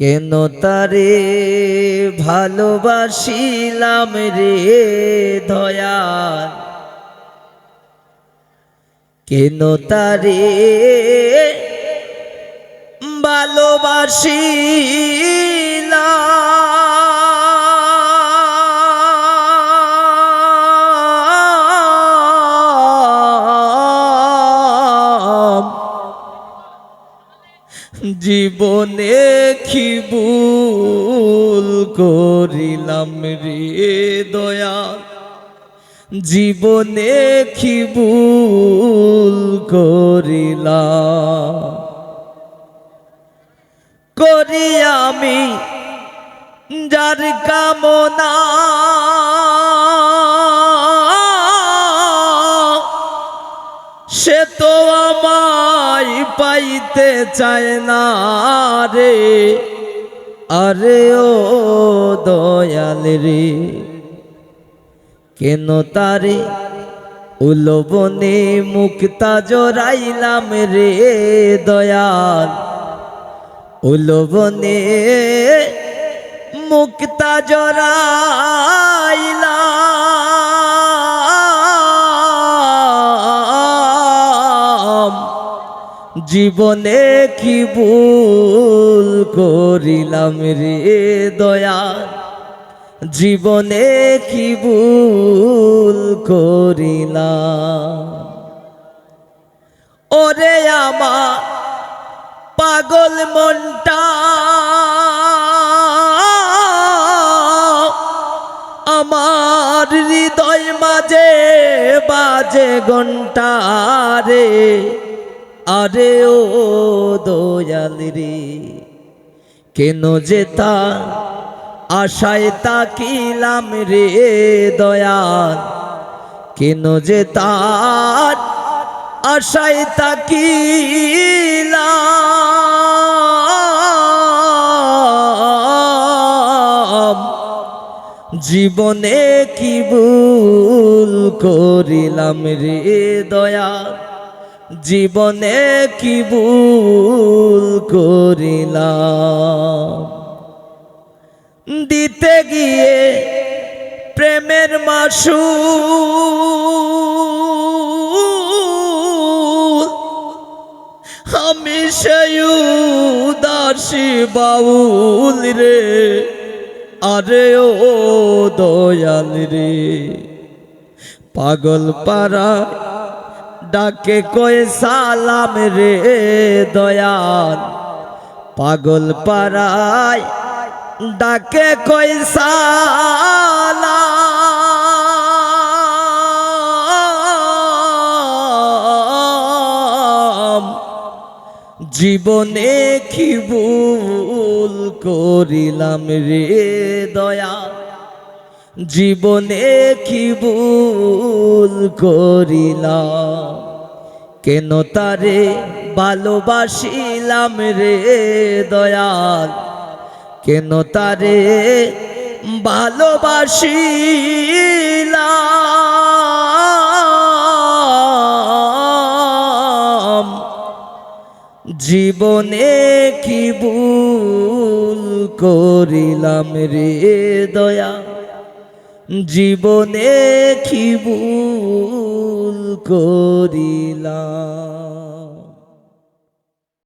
কেন তারে ভালোবাসিলাম রে দয়াল? কেন তারে ভালোবাসিলাম? জীবনে কি ভুল করিলাম রে দয়া জীবনে কি ভুল করিলাম। করি আমি যার কামনা পাইতে চায় না রে। আরে ও দয়াল রে, কেন তারে উলবনে মুক্তা জোরাইলাম রে দয়াল? উলবনে মুক্তা জরাইলাম জীবনে কি ভুল করিলাম রে দয়া? জীবনে কি ভুল করিলাম? ওরে আমার পাগল মনটা, আমার হৃদয় মাঝে বাজে ঘণ্টা রে। আরে ও দয়াল রে কেন যেতা আশায় তাকিলাম রে দয়াল? কেন যে তার আশায় তাকিলাম? জীবনে কি ভুল করিলাম রে দয়া জীবনে কি ভুল করিলাম? দিতে গিয়ে প্রেমের মাসু আমি সেই উদাসী বাউল রে, আরে ও দয়াল রে, পাগল পারা ডাকে কয়, সালাম রে দয়াল। পাগল পাড়ায় ডাকে কই সালাম। জীবনে কি ভুল করিলাম রে দয়া জীবনে কি ভুল করিলাম? কেন তারে ভালোবাসিলাম রে দয়াল? কেন তারে ভালোবাসিলাম? জীবনে কি ভুল করিলাম রে দয়া জীবনে কি ভুল করিলাম।